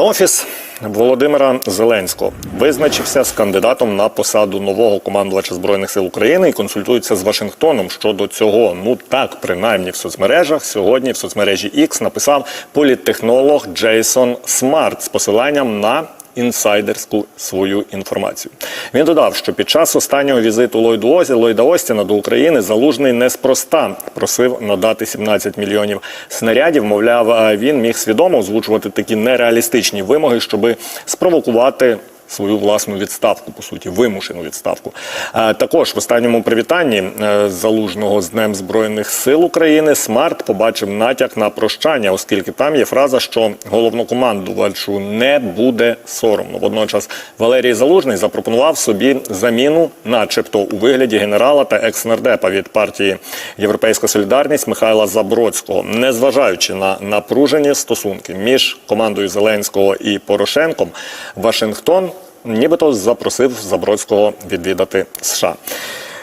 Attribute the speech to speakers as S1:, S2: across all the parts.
S1: Офіс Володимира Зеленського визначився з кандидатом на посаду нового командувача збройних сил України і консультується з Вашингтоном щодо цього. Ну так, принаймні в соцмережах сьогодні в соцмережі X написав політтехнолог Джейсон Смарт з посиланням на інсайдерську свою інформацію. Він додав, що під час останнього візиту Ллойду Озі Ллойда Остіна до України залужний неспроста просив надати 17 мільйонів снарядів. Мовляв, він міг свідомо озвучувати такі нереалістичні вимоги, щоби спровокувати. Свою власну відставку, по суті, вимушену відставку. Також в останньому привітанні е, залужного з Днем Збройних сил України Смарт побачив натяк на прощання, оскільки там є фраза, що головнокомандувачу не буде соромно. Водночас Валерій Залужний запропонував собі заміну, начебто у вигляді генерала та екс-нардепа від партії Європейська Солідарність Михайла Забродського, незважаючи на напружені стосунки між командою Зеленського і Порошенком, Вашингтон нібито запросив Забродського відвідати США.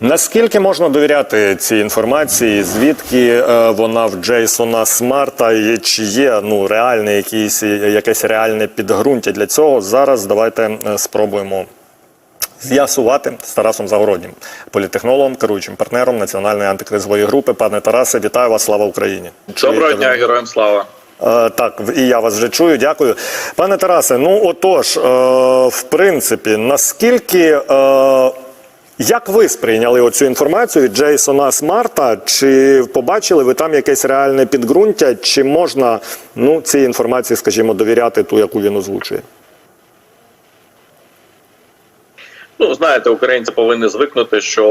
S1: Наскільки можна довіряти цій інформації? Звідки е, вона в Джейсона Смарта? І чи є ну реальне якісь якесь реальне підґрунтя для цього? Зараз давайте е, спробуємо з'ясувати з Тарасом Загороднім, політехнологом, керуючим партнером національної антикризової групи. Пане Тарасе, вітаю вас! Слава Україні!
S2: Доброго
S1: Чуєте
S2: дня,
S1: ви?
S2: героям слава.
S1: Е, Так, і я вас вже чую. Дякую, пане Тарасе. Ну отож, е, в принципі, наскільки. е, Як ви сприйняли оцю інформацію Джейсона Смарта? Чи побачили ви там якесь реальне підґрунтя? Чи можна ну цій інформації, скажімо, довіряти ту, яку він озвучує?
S2: Ну знаєте, українці повинні звикнути, що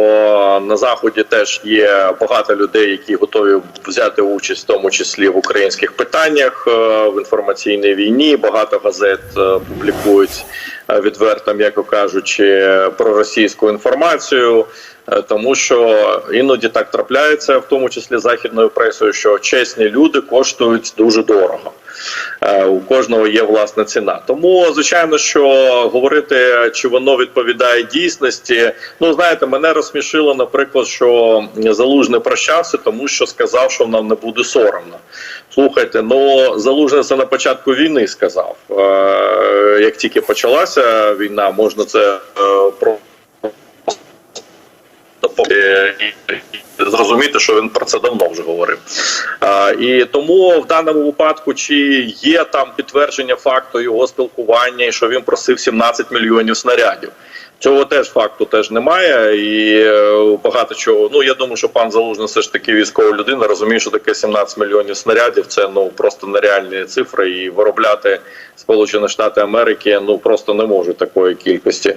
S2: на заході теж є багато людей, які готові взяти участь, в тому числі в українських питаннях е, в інформаційній війні. Багато газет е, публікують відверто, м'яко кажучи, проросійську інформацію. Е, Тому що іноді так трапляється, в тому числі західною пресою, що чесні люди коштують дуже дорого. Е, У кожного є власна ціна. Тому звичайно, що говорити, чи воно відповідає дійсності. Ну знаєте, мене розсмішило, наприклад, що залужний прощався, тому що сказав, що нам не буде соромно. Слухайте, ну залужний це на початку війни сказав. Е, Як тільки почалася війна, можна це е, про е, зрозуміти, що він про це давно вже говорив. А, і тому в даному випадку, чи є там підтвердження факту його спілкування, і що він просив 17 мільйонів снарядів. Цього теж факту теж немає, і е, багато чого. Ну я думаю, що пан Залужний все ж таки військова людина розуміє, що таке 17 мільйонів снарядів. Це ну просто нереальні цифри, і виробляти Сполучені Штати Америки ну просто не можуть такої кількості.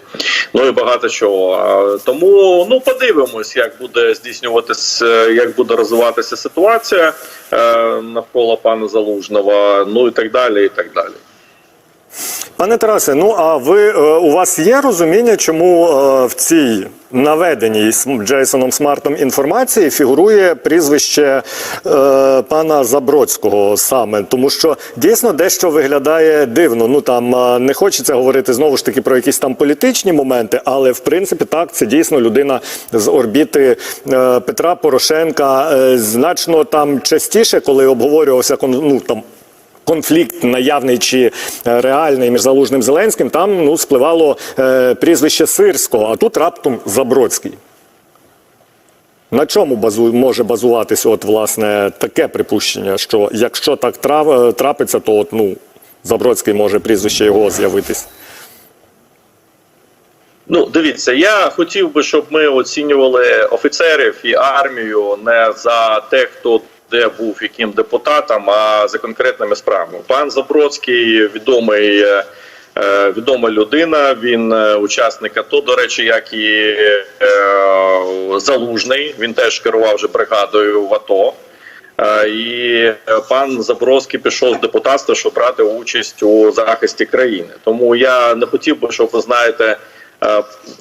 S2: Ну і багато чого. Тому ну подивимось, як буде здійснюватися, як буде розвиватися ситуація е, навколо пана Залужного. Ну і так далі, і так далі.
S1: Пане Тарасе, ну а ви е, у вас є розуміння, чому е, в цій наведеній Джейсоном Смартом інформації фігурує прізвище е, пана Забродського саме, тому що дійсно дещо виглядає дивно. Ну там е, не хочеться говорити знову ж таки про якісь там політичні моменти, але в принципі так це дійсно людина з орбіти е, Петра Порошенка. Е, значно там частіше, коли обговорювався ну, там конфлікт наявний чи е, реальний між Залужним Зеленським, там ну спливало е, прізвище Сирського, а тут раптом Забродський. На чому базу, може базуватися от власне таке припущення, що якщо так трав, трапиться, то от ну Забродський може прізвище його з'явитись.
S2: Ну, дивіться, я хотів би, щоб ми оцінювали офіцерів і армію не за те, хто де був яким депутатом, а за конкретними справами. Пан Забродський відомий. е, е, Відома людина, він е, учасник АТО, до речі, як і залужний. Він теж керував вже бригадою в АТО. І пан Забродський пішов з депутатства, щоб брати участь у захисті країни. Тому я не хотів би, щоб ви знаєте,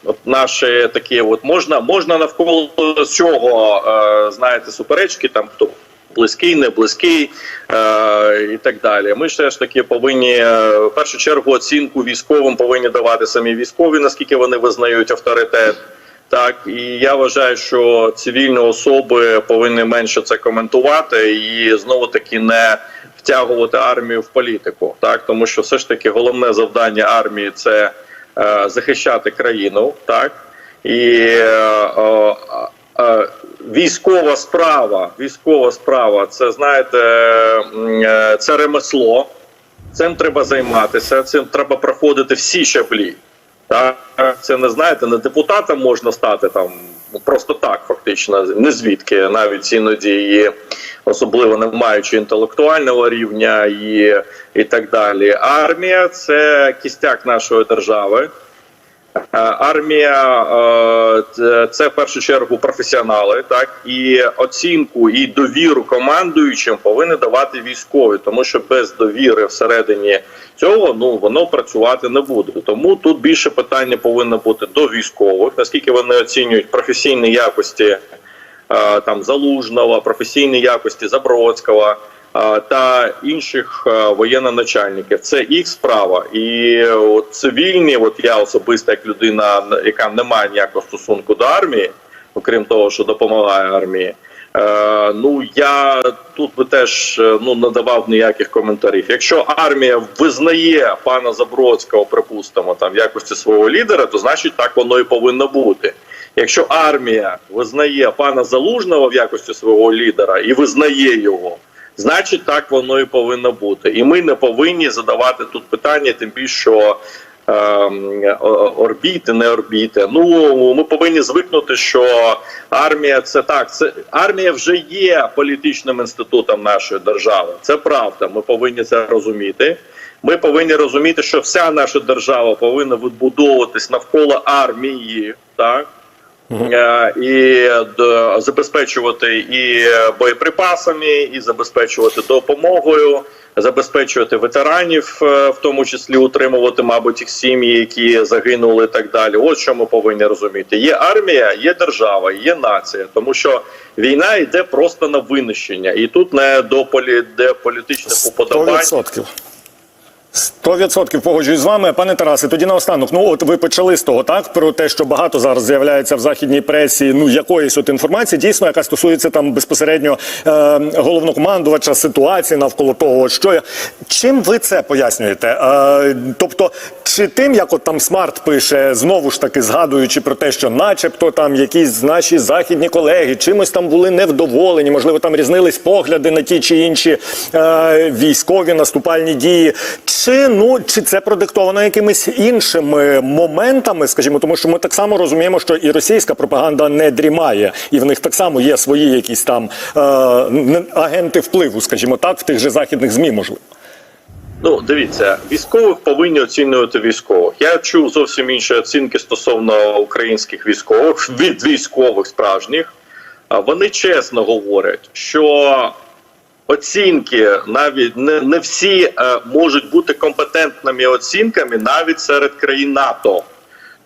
S2: от наші такі, от можна можна навколо цього знаєте, суперечки там хто. Близький, не близький е, і так далі. Ми ж теж таки повинні е, в першу чергу оцінку військовим повинні давати самі військові, наскільки вони визнають авторитет. Так і я вважаю, що цивільні особи повинні менше це коментувати і знову таки не втягувати армію в політику, так тому що все ж таки головне завдання армії це е, захищати країну, так і е, е, військова справа, військова справа, це знаєте, е, це ремесло. Цим треба займатися, цим треба проходити всі щаблі. Так, це не знаєте, не депутатом можна стати там просто так, фактично, не звідки, навіть іноді і особливо не маючи інтелектуального рівня і, і так далі. Армія це кістяк нашої держави. Е, Армія е, це- в першу чергу професіонали, так і оцінку і довіру командуючим повинні давати військові, тому що без довіри всередині цього ну воно працювати не буде. Тому тут більше питання повинно бути до військових, наскільки вони оцінюють професійні якості е, там залужного, професійні якості Забродського та інших е, воєнноначальників. Це їх справа. І от цивільні, от я особисто як людина, яка не має ніякого стосунку до армії, окрім того, що допомагає армії. Е, ну я тут би теж е, ну не давав ніяких коментарів. Якщо армія визнає пана Забродського, припустимо, там в якості свого лідера, то значить так воно і повинно бути. Якщо армія визнає пана Залужного в якості свого лідера і визнає його, значить так воно і повинно бути. І ми не повинні задавати тут питання, тим більше що. о- Орбіти, не орбіти. Ну ми повинні звикнути, що армія це так. Це армія вже є політичним інститутом нашої держави. Це правда. Ми повинні це розуміти. Ми повинні розуміти, що вся наша держава повинна відбудовуватись навколо армії, так Е, і забезпечувати і боєприпасами, і забезпечувати допомогою, забезпечувати ветеранів, е, в тому числі утримувати, мабуть, їх сім'ї, які загинули, і так далі. От що ми повинні розуміти: є армія, є держава, є нація, тому що війна йде просто на винищення, і тут не до полі де політичних уподобань.
S1: 100%. 100% погоджуюсь з вами, пане Тарасе. Тоді наостанок. Ну от ви почали з того, так про те, що багато зараз з'являється в західній пресі. Ну якоїсь от інформації, дійсно, яка стосується там безпосередньо е, головнокомандувача ситуації навколо того, що я чим ви це пояснюєте? Е, тобто, чи тим, як от там Смарт пише, знову ж таки згадуючи про те, що, начебто, там якісь наші західні колеги чимось там були невдоволені, можливо, там різнились погляди на ті чи інші е, військові наступальні дії. Чи ну чи це продиктовано якимись іншими моментами, скажімо, тому що ми так само розуміємо, що і російська пропаганда не дрімає, і в них так само є свої якісь там е, агенти впливу, скажімо так, в тих же західних змі, можливо.
S2: Ну, дивіться, військових повинні оцінювати військових. Я чув зовсім інші оцінки стосовно українських військових від військових справжніх. Вони чесно говорять, що оцінки навіть не, не всі е, можуть бути компетентними оцінками навіть серед країн НАТО.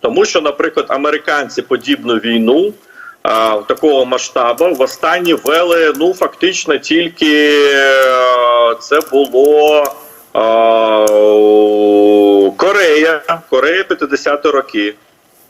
S2: Тому що, наприклад, американці подібну війну а, такого масштабу в останні вели ну фактично тільки е, це було а, Корея, Корея 50 роки.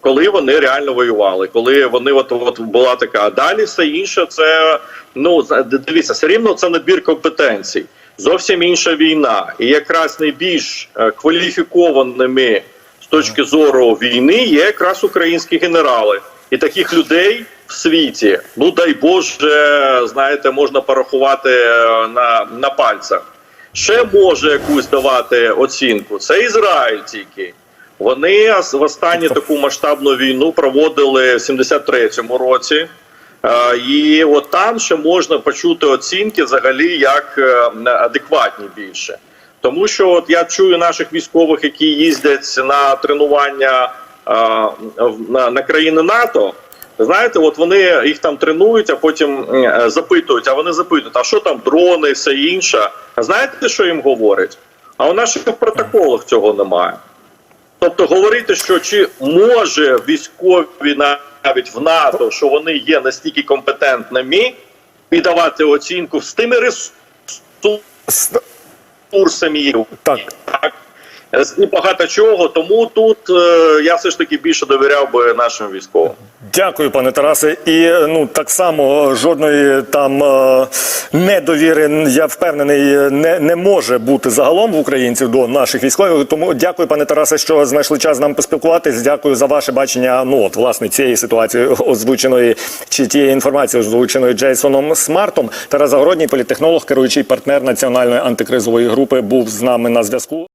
S2: Коли вони реально воювали, коли вони от, от була така. А далі все інше, це ну дивіться, все рівно це набір компетенцій. Зовсім інша війна. І якраз найбільш е, кваліфікованими з точки зору війни є якраз українські генерали. І таких людей в світі, ну дай Боже, знаєте, можна порахувати е, на, на пальцях. Ще може якусь давати оцінку. Це Ізраїль тільки. Вони в останню таку масштабну війну проводили в 73-му році. Е, І от там ще можна почути оцінки взагалі як е, адекватні більше. Тому що от я чую наших військових, які їздять на тренування е, на, країни НАТО. Знаєте, от вони їх там тренують, а потім запитують. А вони запитують, а що там дрони, все інше. А знаєте, що їм говорять? А у наших протоколах цього немає. Тобто говорити, що чи може військові навіть в НАТО, що вони є настільки компетентними, і давати оцінку з тими ресурсами,
S1: Так.
S2: так, і багато чого. Тому тут е, я все ж таки більше довіряв би нашим військовим.
S1: Дякую, пане Тарасе. І е, ну так само жодної там е, недовіри, я впевнений, не, не може бути загалом в українців до наших військових. Тому дякую, пане Тарасе, що знайшли час з нами поспілкуватись. Дякую за ваше бачення. Ну от власне цієї ситуації озвученої чи тієї інформації, озвученої Джейсоном Смартом. Тарас Загородній, політтехнолог, керуючий партнер національної антикризової групи, був з нами на зв'язку.